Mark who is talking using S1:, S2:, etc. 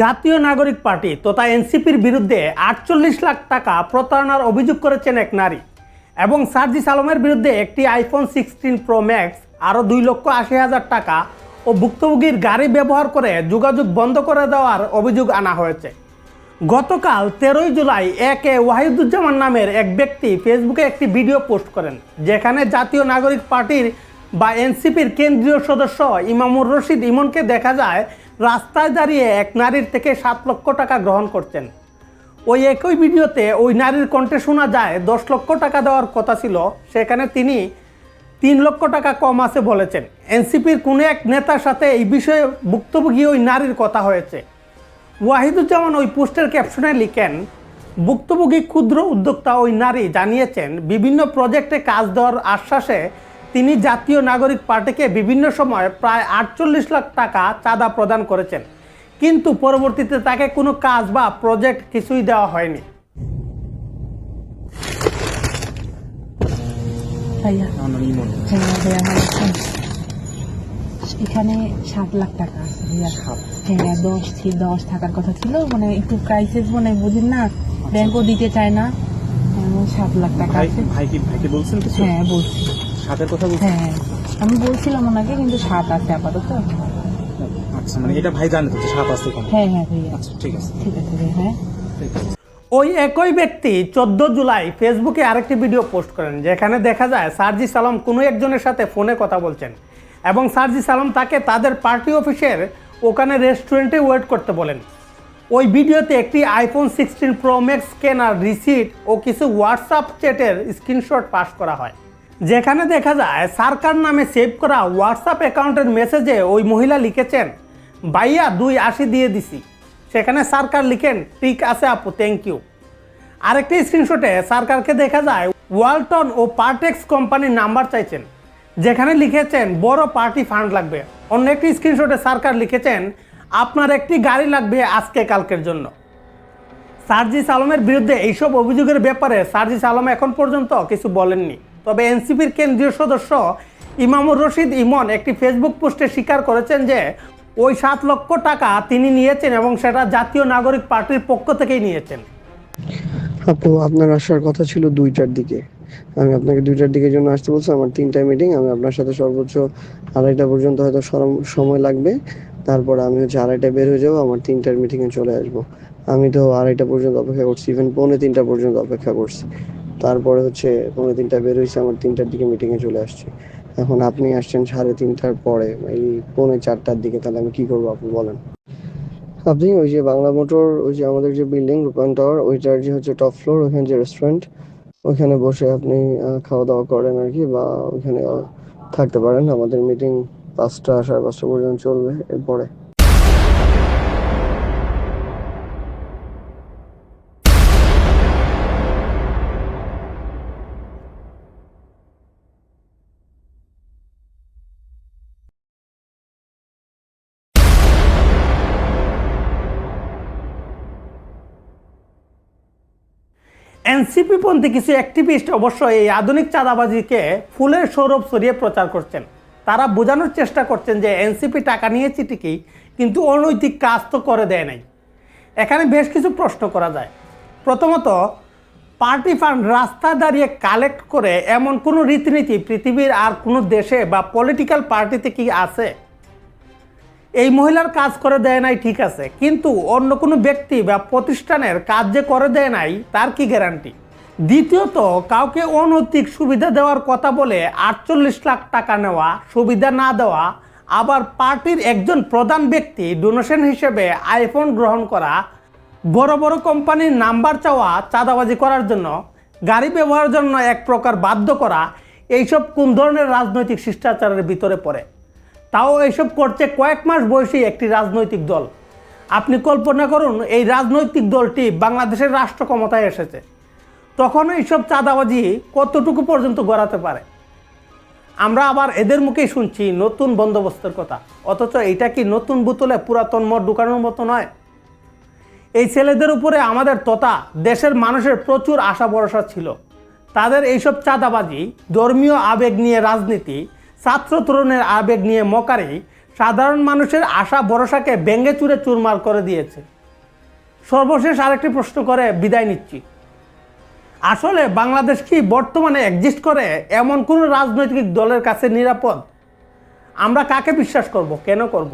S1: জাতীয় নাগরিক পার্টি তথা এনসিপির বিরুদ্ধে আটচল্লিশ লাখ টাকা প্রতারণার অভিযোগ করেছেন এক নারী এবং সার্জিস আলমের বিরুদ্ধে একটি আইফোন সিক্সটিন প্রো ম্যাক্স আরও দুই লক্ষ আশি হাজার টাকা ও ভুক্তভোগীর গাড়ি ব্যবহার করে যোগাযোগ বন্ধ করে দেওয়ার অভিযোগ আনা হয়েছে। গতকাল তেরোই জুলাই একে ওয়াহিদুজ্জামান নামের এক ব্যক্তি ফেসবুকে একটি ভিডিও পোস্ট করেন, যেখানে জাতীয় নাগরিক পার্টির বা এনসিপির কেন্দ্রীয় সদস্য ইমামুর রশিদ ইমনকে দেখা যায় রাস্তায় দাঁড়িয়ে এক নারীর থেকে সাত লক্ষ টাকা গ্রহণ করছেন। ওই একই ভিডিওতে ওই নারীর কণ্ঠে শোনা যায়, দশ লক্ষ টাকা দেওয়ার কথা ছিল, সেখানে তিনি তিন লক্ষ টাকা কম আছে বলেছেন। এনসিপির কোনো এক নেতার সাথে এই বিষয়ে ভুক্তভোগী ওই নারীর কথা হয়েছে। ওয়াহিদুজ্জামান ওই পোস্টের ক্যাপশনে লিখেন, ভুক্তভোগী ক্ষুদ্র উদ্যোক্তা ওই নারী জানিয়েছেন, বিভিন্ন প্রজেক্টে কাজ দেওয়ার আশ্বাসে তিনি জাতীয় নাগরিক পার্টিকে বিভিন্ন সময় প্রায় আটচল্লিশ লাখ টাকা চাঁদা প্রদান করেছেন। কিন্তু পরবর্তীতে তাকে কোনো কাজ বা প্রজেক্ট কিছুই দেওয়া হয়নি।
S2: হ্যাঁ? এখানে সাত লাখ টাকা আছে ভাইয়া। হ্যাঁ দশ ছিল দশ থাকার কথা ছিল। মানে একটু ক্রাইসিস মানে বুঝেন না? ব্যাংকও দিতে চায় না। এমন সাত লাখ টাকা
S3: ভাই
S2: আছে।
S3: ভাইকে ভাইকে বলছেন
S2: হ্যাঁ বলছি।
S3: সাতের কথা বলছেন
S2: হ্যাঁ আমি বলছিলাম ওনাকে কিন্তু সাত আছে আপাতত।
S3: আচ্ছা মানে এটা ভাই জানে তো যে সাত আছে
S2: হ্যাঁ হ্যাঁ ভাইয়া।
S3: আচ্ছা ঠিক আছে।
S2: ঠিক আছে হ্যাঁ।
S3: ঠিক আছে।
S1: ওই একই ব্যক্তি চোদ্দ জুলাই ফেসবুকে আরেকটি ভিডিও পোস্ট করেন যেখানে দেখা যায় সার্জিস আলম কোনো একজনের সাথে ফোনে কথা বলছেন এবং সার্জিস আলম তাকে তাদের পার্টি অফিসের ওখানে রেস্টুরেন্টে ওয়েট করতে বলেন। ওই ভিডিওতে একটি আইফোন সিক্সটিন প্রো ম্যাক্স কেনার রিসিট ও কিছু হোয়াটসঅ্যাপ চ্যাটের স্ক্রিনশট পাস করা হয়। যেখানে দেখা যায় সার্কার নামে সেভ করা হোয়াটসঅ্যাপ অ্যাকাউন্টের মেসেজে ওই মহিলা লিখেছেন, ভাইয়া, দুই আশি দিয়ে দিছি। সেখানে সরকার লিখেন, ঠিক আছে আপু থ্যাংক ইউ আরেকটি স্ক্রিনশটে সরকারকে দেখা যায় ওয়ালটন ও পার্টেক্স কোম্পানির নাম্বার চাইছেন, যেখানে লিখেছেন, বড় পার্টি ফান্ড লাগবে। অন্য একটি স্ক্রিনশটে সরকার লিখেছেন, আপনার একটি গাড়ি লাগবে আজকে কালকের জন্য। সার্জিস আলমের বিরুদ্ধে এইসব অভিযোগের ব্যাপারে সার্জিস আলম এখন পর্যন্ত কিছু বলেননি। তবে এনসিপির কেন্দ্রীয় সদস্য ইমামুর রশিদ ইমন একটি ফেসবুক পোস্টে স্বীকার করেছেন যে ওই সাত লক্ষ টাকা তিনি নিয়েছেন এবং সেটা জাতীয় নাগরিক পার্টির পক্ষ থেকেই নিয়েছেন।
S4: আপু, আপনার আসার কথা ছিল দুইটার দিকে। আমি আপনাকে দুইটার দিকের জন্য আসতে বলছি, আমার তিনটায় মিটিং আমি আপনার সাথে সর্বোচ্চ আড়াইটা পর্যন্ত হয়তো সময় লাগবে। তারপরে আমি হচ্ছে আড়াইটা বের হয়ে যাব, আমার তিনটার মিটিংয়ে চলে আসব। আমি তো আড়াইটা পর্যন্ত অপেক্ষা করছি ইভেন পৌনে তিনটা পর্যন্ত অপেক্ষা করছি। তারপরে হচ্ছে পৌনে তিনটা বের হয়েছে আমার তিনটার দিকে মিটিংয়ে চলে আসছি। এখন আপনি আসছেন সাড়ে তিনটার পরে এই পৌনে চারটার দিকে তাহলে আমি কি করব আপনি বলেন? আপনি ওই যে বাংলা মোটর ওই যে আমাদের যে বিল্ডিং রূপায়ণ টাওয়ার ওইটার যে হচ্ছে টপ ফ্লোর ওখানে যে রেস্টুরেন্ট ওখানে বসে আপনি খাওয়া দাওয়া করেন আর কি বা আহ, থাকতে পারেন। আমাদের মিটিং পাঁচটা সাড়ে পাঁচটা পর্যন্ত চলবে এরপরে।
S1: এনসিপি পন্থী কিছু অ্যাক্টিভিস্ট অবশ্য এই আধুনিক চাঁদাবাজিকে ফুলের সৌরভ সরিয়ে প্রচার করছেন। তারা বোঝানোর চেষ্টা করছেন যে এনসিপি টাকা নিয়েছে ঠিকই কিন্তু অনৈতিক কাজ তো করে দেয় নাই। এখানে বেশ কিছু প্রশ্ন করা যায়। প্রথমত, পার্টি ফান্ড রাস্তা দাঁড়িয়ে কালেক্ট করে এমন কোনো রীতিনীতি পৃথিবীর আর কোনো দেশে বা পলিটিক্যাল পার্টিতে কি আছে? এই মহিলার কাজ করে দেয় নাই, ঠিক আছে। কিন্তু অন্য কোনো ব্যক্তি বা প্রতিষ্ঠানের কাজ যে করে দেয় নাই, তার কি গ্যারান্টি? দ্বিতীয়ত, কাউকে অনৈতিক সুবিধা দেওয়ার কথা বলে আটচল্লিশ লাখ টাকা নেওয়া, সুবিধা না দেওয়া, আবার পার্টির একজন প্রধান ব্যক্তি ডোনেশন হিসেবে আইফোন গ্রহণ করা, বড় বড় কোম্পানির নাম্বার চাওয়া, চাঁদাবাজি করার জন্য, গাড়ি ব্যবহারের জন্য এক প্রকার বাধ্য করা, এইসব কোন ধরনের রাজনৈতিক শিষ্টাচারের ভিতরে পড়ে? তাও এইসব করছে কয়েক মাস বয়সী একটি রাজনৈতিক দল। আপনি কল্পনা করুন, এই রাজনৈতিক দলটি বাংলাদেশের রাষ্ট্র ক্ষমতায় এসেছে। তখন এইসব চাঁদাবাজি কতটুকু পর্যন্ত গড়াতে পারে? আমরা আবার এদের মুখেই শুনছি নতুন বন্দোবস্তের কথা। অথচ এটা কি নতুন বোতলে পুরাতন মদ ঢুকানোর মতো নয়? এই ছেলেদের উপরে আমাদের তথা দেশের মানুষের প্রচুর আশা ভরসা ছিল। তাদের এইসব চাঁদাবাজি, ধর্মীয় আবেগ নিয়ে রাজনীতি ছাত্র তরুণের আবেগ নিয়ে মকারি সাধারণ মানুষের আশা ভরসাকে ব্যঙ্গে চুরে চুরমার করে দিয়েছে। সর্বশেষ আরেকটি প্রশ্ন করে বিদায় নিচ্ছি। আসলে বাংলাদেশ কি বর্তমানে এক্সিস্ট করে এমন কোনো রাজনৈতিক দলের কাছে নিরাপদ? আমরা কাকে বিশ্বাস করব, কেন করব?